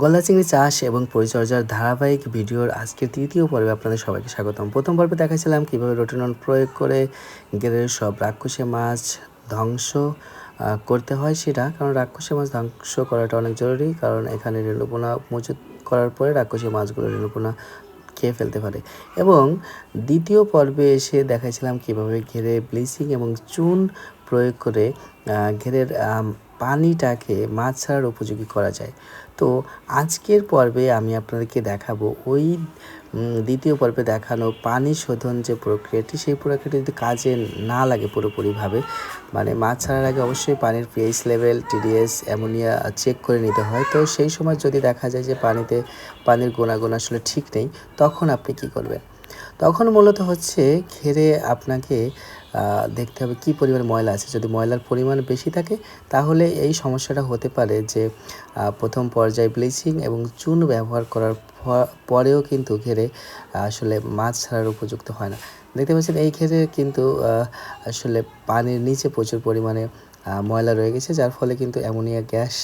গলদা চিংড়ি চাষ এবং পরিচর্যার ধারাবাহিক ভিডিওর আজকের তৃতীয় পর্বে আপনাদের সবাইকে স্বাগতম। প্রথম পর্বে দেখাচ্ছিলাম কীভাবে রোটেনন প্রয়োগ করে গেরের সব রাক্ষসে মাছ ধ্বংস করতে হয় সেটা। কারণ রাক্ষসে মাছ ধ্বংস করাটা অনেক জরুরি, কারণ এখানে রেণুপোনা মজুত করার পরে রাক্ষসে মাছগুলো রেণুপোনা খেয়ে ফেলতে পারে। এবং দ্বিতীয় পর্বে এসে দেখাইছিলাম কীভাবে ঘেরে ব্লিচিং এবং চুন প্রয়োগ করে ঘেরের পানিটাকে মাছ ছাড়ার উপযোগী করা যায়। তো আজকের পর্বে আমি আপনাদেরকে দেখাবো ওই দ্বিতীয় পর্বে দেখানো পানি শোধন যে প্রক্রিয়াটি, সেই প্রক্রিয়াটি যদি কাজে না লাগে পুরোপুরিভাবে মানে মাছ ছাড়ার আগে অবশ্যই পানির pH level TDS ammonia check করে নিতে হয়। তো সেই সময় যদি দেখা যায় যে পানিতে, পানির গুণাগুণ আসলে ঠিক নেই, তখন আপনি কি করবেন? তখন মূলত হচ্ছে ঘেরে আপনাকে দেখতে হবে কী পরিমাণ ময়লা আছে। যদি ময়লার পরিমাণ বেশি থাকে, তাহলে এই সমস্যাটা হতে পারে যে প্রথম পর্যায়ে ব্লিচিং এবং চুন ব্যবহার করার পরেও কিন্তু ঘেরে আসলে মাছ ছাড়ার উপযুক্ত হয় না। দেখতে পাচ্ছেন, এই ঘেরে কিন্তু আসলে পানির নিচে প্রচুর পরিমাণে ময়লা রয়ে গেছে, যার ফলে কিন্তু অ্যামোনিয়া গ্যাস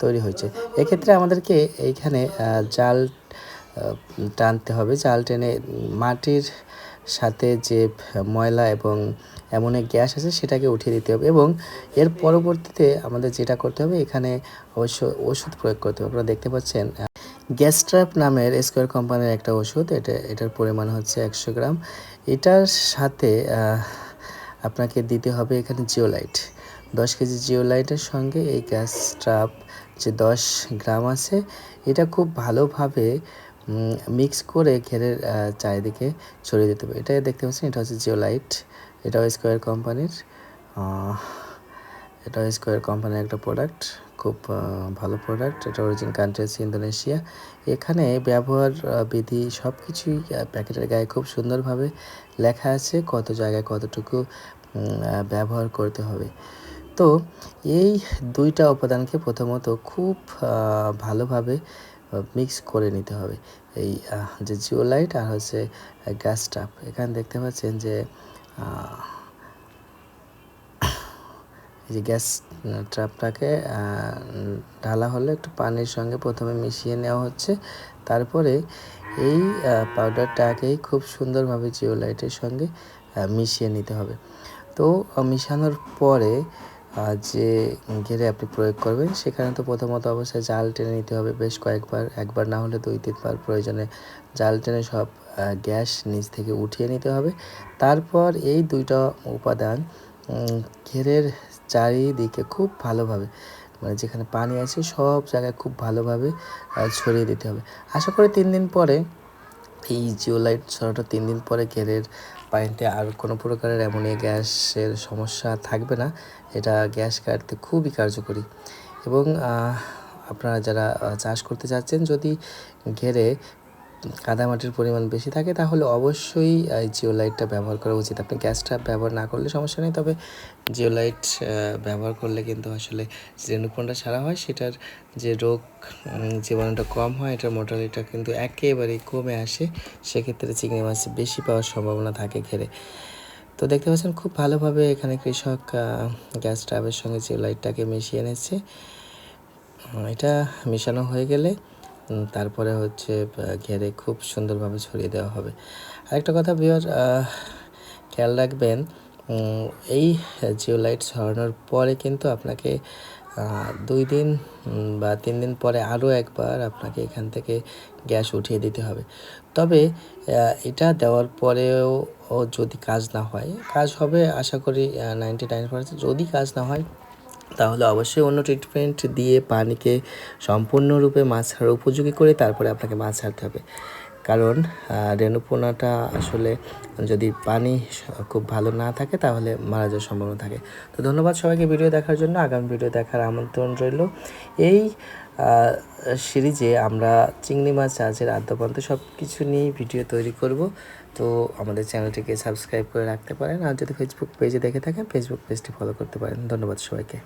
তৈরি হয়েছে। এক্ষেত্রে আমাদেরকে এইখানে জাল টানতে হবে জাল টেনে মাটির সাথে যে ময়লা এবং এক গ্যাস আছে সেটাকে উঠিয়ে দিতে হবে এবং এর পরবর্তীতে আমাদের যেটা করতে হবে, এখানে অবশ্য ওষুধ প্রয়োগ করতে হবে। আপনারা দেখতে পাচ্ছেন গ্যাস্ট্রাপ নামের স্কোয়ার কোম্পানির একটা ওষুধ, এটা, এটার পরিমাণ হচ্ছে একশো গ্রাম। এটার সাথে আপনাকে দিতে হবে এখানে জিওলাইট। দশ কেজি জিওলাইটের সঙ্গে এই গ্যাস ট্রাপ যে দশ গ্রাম আছে, এটা খুব ভালোভাবে মিক্স করে ঘেরের চারিদিকে ছড়িয়ে দিতে হবে। এটা দেখতে পাচ্ছেন, এটা হচ্ছে জিওলাইট এটাও স্কোয়ার কোম্পানির এটা স্কোয়ার কোম্পানির একটা প্রোডাক্ট খুব ভালো প্রোডাক্ট এটা অরিজিন কান্ট্রি হচ্ছে ইন্দোনেশিয়া এখানে ব্যবহার বিধি সব কিছুই প্যাকেটের গায়ে খুব সুন্দরভাবে লেখা আছে, কত জায়গায় কতটুকু ব্যবহার করতে হবে। তো এই দুইটা উপাদানকে প্রথমত খুব ভালোভাবে মিক্স করে নিতে হবে। এই যে জিওলাইট আর হচ্ছে গ্যাস এখানে দেখতে পাচ্ছেন যে যে গ্যাস ট্রাপটাকে ঢালা হলে একটু পানির সঙ্গে প্রথমে মিশিয়ে নেওয়া হচ্ছে। তারপরে এই পাউডারটাকেই খুব সুন্দরভাবে জিওলাইটের সঙ্গে মিশিয়ে নিতে হবে। তো মিশানোর পরে যে ঘেরে আপনি প্রয়োগ করবেন, সেখানে তো প্রথমত অবশ্যই জাল টেনে নিতে হবে বেশ কয়েকবার। একবার না হলে দুই, তিনবার প্রয়োজনে জাল টেনে সব গ্যাস নিচ থেকে উঠিয়ে নিতে হবে। তারপর এই দুইটা উপাদান ঘেরের চারিদিকে খুব ভালোভাবে মানে যেখানে পানি আছে সব জায়গায় খুব ভালোভাবে ছড়িয়ে দিতে হবে। আশা করি তিন দিন পরে এই জিওলাইট ছড়াটা তিন দিন পরে ঘেরের পানিতে আর কোনো প্রকারের অ্যামোনিয়া গ্যাসের সমস্যা থাকবে না। এটা গ্যাস কাটতে খুবই কার্যকরী। এবং আপনারা যারা চাষ করতে চাচ্ছেন যদি ঘেরে কাদামাটির পরিমাণ বেশি থাকে, তাহলে অবশ্যই জিওলাইটটা ব্যবহার করা উচিত। আপনি গ্যাসটা ব্যবহার না করলে সমস্যা নেই, তবে জিওলাইট ব্যবহার করলে কিন্তু আসলে যে রেণুপণটা সারা হয়, সেটার যে রোগ জীবাণুটা কম হয়, এটার মোটালিটা কিন্তু একেবারেই কমে আসে, সেক্ষেত্রে চিংড়ি মাছ বেশি পাওয়ার সম্ভাবনা থাকে ঘেরে। তো দেখতে পাচ্ছেন, খুব ভালোভাবে এখানে কৃষক গ্যাস ট্রাবের সঙ্গে জিওলাইটটাকে মিশিয়ে এনেছে এটা মেশানো হয়ে গেলে তারপরে হচ্ছে ঘেরে খুব সুন্দরভাবে ছড়িয়ে দেওয়া হবে। আরেকটা কথা বিয়ার খেয়াল রাখবেন এই জিওলাইট ছড়ানোর পরে কিন্তু আপনাকে দুই দিন বা তিন দিন পরে আরও একবার আপনাকে এখান থেকে গ্যাস উঠিয়ে দিতে হবে। তবে এটা দেওয়ার পরেও ও যদি কাজ না হয়, কাজ হবে আশা করি নাইনটি নাইন পার্সেন্ট যদি কাজ না হয় তাহলে অবশ্যই অন্য ট্রিটমেন্ট দিয়ে পানিকে সম্পূর্ণরূপে মাছ ছাড়ার উপযোগী করে তারপরে আপনাকে মাছ ছাড়তে হবে। কারণ রেণুপোনাটা আসলে যদি পানি খুব ভালো না থাকে তাহলে মারা যাওয়ার সম্ভাবনা থাকে। তো ধন্যবাদ সবাইকে ভিডিও দেখার জন্য। আগামী ভিডিও দেখার আমন্ত্রণ রইল। এই সিরিজে আমরা চিংড়ি মাছ, চাষের আদ্যপান্ত সব কিছু নিয়েই ভিডিও তৈরি করব। তো আমাদের চ্যানেলটিকে সাবস্ক্রাইব করে রাখতে পারেন। আর যদি ফেসবুক পেজে দেখে থাকেন ফেসবুক পেজটি ফলো করতে পারেন। ধন্যবাদ সবাইকে।